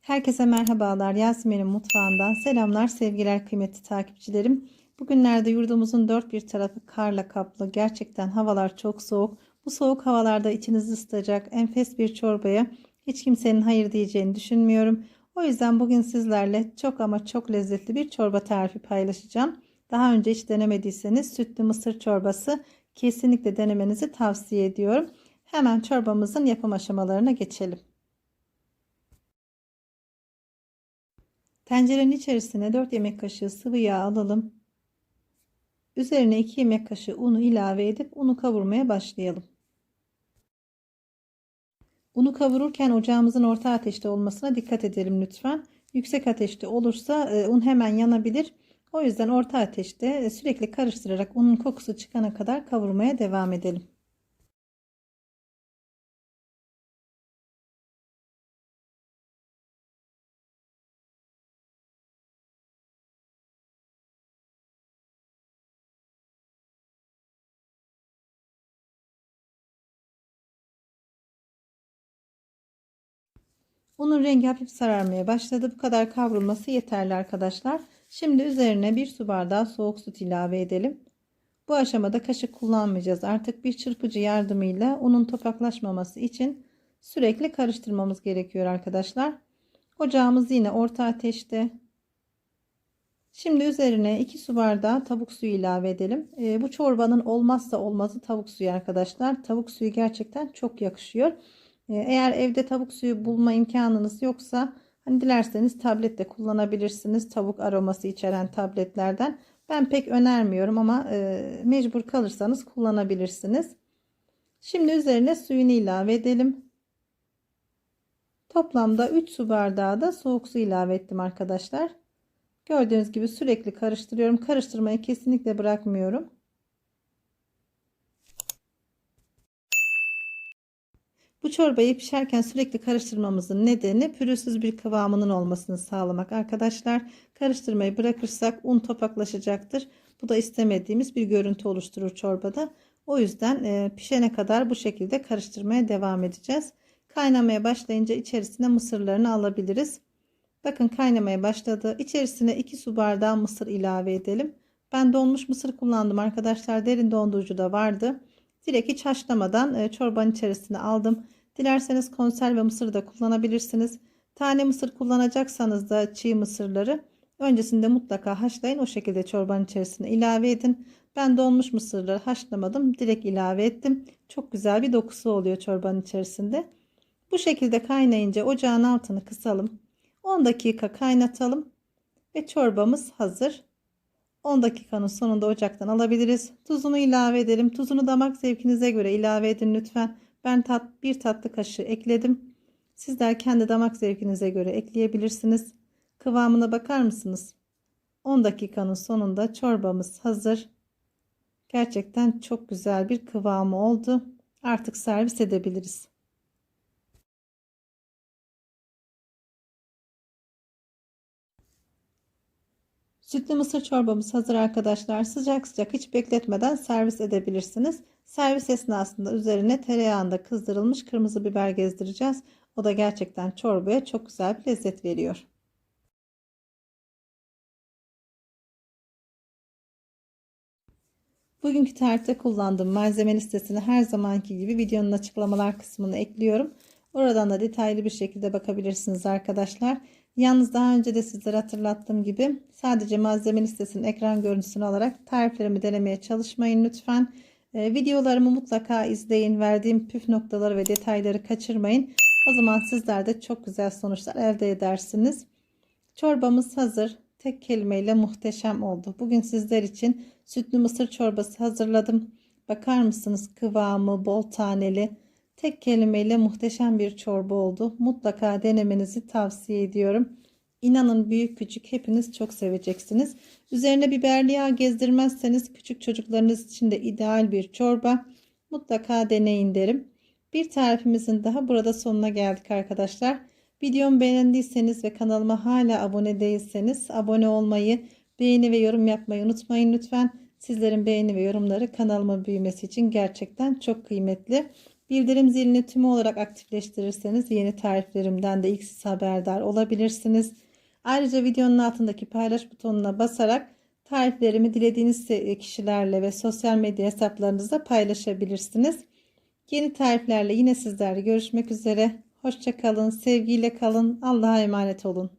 Herkese merhabalar. Yasemin'in mutfağından selamlar sevgiler kıymetli takipçilerim. Bugünlerde yurdumuzun dört bir tarafı karla kaplı. Gerçekten havalar çok soğuk. Bu soğuk havalarda içinizi ısıtacak enfes bir çorbaya hiç kimsenin hayır diyeceğini düşünmüyorum. O yüzden bugün sizlerle çok ama çok lezzetli bir çorba tarifi paylaşacağım. Daha önce hiç denemediyseniz sütlü mısır çorbası kesinlikle denemenizi tavsiye ediyorum. Hemen çorbamızın yapım aşamalarına geçelim. Tencerenin içerisine 4 yemek kaşığı sıvı yağ alalım. Üzerine 2 yemek kaşığı unu ilave edip unu kavurmaya başlayalım. Unu kavururken ocağımızın orta ateşte olmasına dikkat edelim lütfen. Yüksek ateşte olursa e, un hemen yanabilir. O yüzden orta ateşte e, sürekli karıştırarak unun kokusu çıkana kadar kavurmaya devam edelim. Unun rengi hafif sararmaya başladı. Bu kadar kavrulması yeterli arkadaşlar. Şimdi üzerine bir su bardağı soğuk süt ilave edelim. Bu aşamada kaşık kullanmayacağız. Artık bir çırpıcı yardımıyla unun topaklaşmaması için sürekli karıştırmamız gerekiyor arkadaşlar. Ocağımız yine orta ateşte. Şimdi üzerine 2 su bardağı tavuk suyu ilave edelim. Ee, bu çorbanın olmazsa olmazı tavuk suyu arkadaşlar. Tavuk suyu gerçekten çok yakışıyor. Ee, eğer evde tavuk suyu bulma imkanınız yoksa hani dilerseniz tablette kullanabilirsiniz. Tavuk aroması içeren tabletlerden. Ben pek önermiyorum ama e, mecbur kalırsanız kullanabilirsiniz. Şimdi üzerine suyunu ilave edelim. Toplamda 3 su bardağı da soğuk su ilave ettim arkadaşlar. Gördüğünüz gibi sürekli karıştırıyorum. Karıştırmayı kesinlikle bırakmıyorum. Bu çorbayı pişerken sürekli karıştırmamızın nedeni pürüzsüz bir kıvamının olmasını sağlamak. Arkadaşlar karıştırmayı bırakırsak un topaklaşacaktır. Bu da istemediğimiz bir görüntü oluşturur çorbada. O yüzden e, pişene kadar bu şekilde karıştırmaya devam edeceğiz. Kaynamaya başlayınca içerisine mısırlarını alabiliriz. Bakın kaynamaya başladı. İçerisine 2 su bardağı mısır ilave edelim. Ben donmuş mısır kullandım arkadaşlar. Derin dondurucu da vardı. Direkt hiç haşlamadan e, çorbanın içerisine aldım. Dilerseniz konserve mısır da kullanabilirsiniz. Tane mısır kullanacaksanız da çiğ mısırları öncesinde mutlaka haşlayın. O şekilde çorbanın içerisine ilave edin. Ben donmuş mısırları haşlamadım. Direkt ilave ettim. Çok güzel bir dokusu oluyor çorbanın içerisinde. Bu şekilde kaynayınca ocağın altını kısalım. 10 dakika kaynatalım. Ve çorbamız hazır. 10 dakikanın sonunda ocaktan alabiliriz. Tuzunu ilave edelim. Tuzunu damak zevkinize göre ilave edin lütfen. Ben tat, bir tatlı kaşığı ekledim. Sizler kendi damak zevkinize göre ekleyebilirsiniz. Kıvamına bakar mısınız? 10 dakikanın sonunda çorbamız hazır. Gerçekten çok güzel bir kıvamı oldu. Artık servis edebiliriz. Sütlü mısır çorbamız hazır arkadaşlar. Sıcak sıcak hiç bekletmeden servis edebilirsiniz. Servis esnasında üzerine tereyağında kızdırılmış kırmızı biber gezdireceğiz. O da gerçekten çorbaya çok güzel bir lezzet veriyor. Bugünkü tarifte kullandığım malzeme listesini her zamanki gibi videonun açıklamalar kısmına ekliyorum. Oradan da detaylı bir şekilde bakabilirsiniz arkadaşlar. Yalnız daha önce de sizlere hatırlattığım gibi sadece malzeme listesinin ekran görüntüsünü alarak tariflerimi denemeye çalışmayın lütfen. Ee, videolarımı mutlaka izleyin. Verdiğim püf noktaları ve detayları kaçırmayın. O zaman sizler de çok güzel sonuçlar elde edersiniz. Çorbamız hazır. Tek kelimeyle muhteşem oldu. Bugün sizler için sütlü mısır çorbası hazırladım. Bakar mısınız kıvamı bol taneli. Tek kelimeyle muhteşem bir çorba oldu. Mutlaka denemenizi tavsiye ediyorum. İnanın büyük küçük hepiniz çok seveceksiniz. Üzerine biberli yağ gezdirmezseniz küçük çocuklarınız için de ideal bir çorba. Mutlaka deneyin derim. Bir tarifimizin daha burada sonuna geldik arkadaşlar. Videomu beğendiyseniz ve kanalıma hala abone değilseniz abone olmayı, beğeni ve yorum yapmayı unutmayın lütfen. Sizlerin beğeni ve yorumları kanalıma büyümesi için gerçekten çok kıymetli. Bildirim zilini tümü olarak aktifleştirirseniz yeni tariflerimden de ilk siz haberdar olabilirsiniz. Ayrıca videonun altındaki paylaş butonuna basarak tariflerimi dilediğiniz kişilerle ve sosyal medya hesaplarınızda paylaşabilirsiniz. Yeni tariflerle yine sizlerle görüşmek üzere. Hoşça kalın, sevgiyle kalın, Allah'a emanet olun.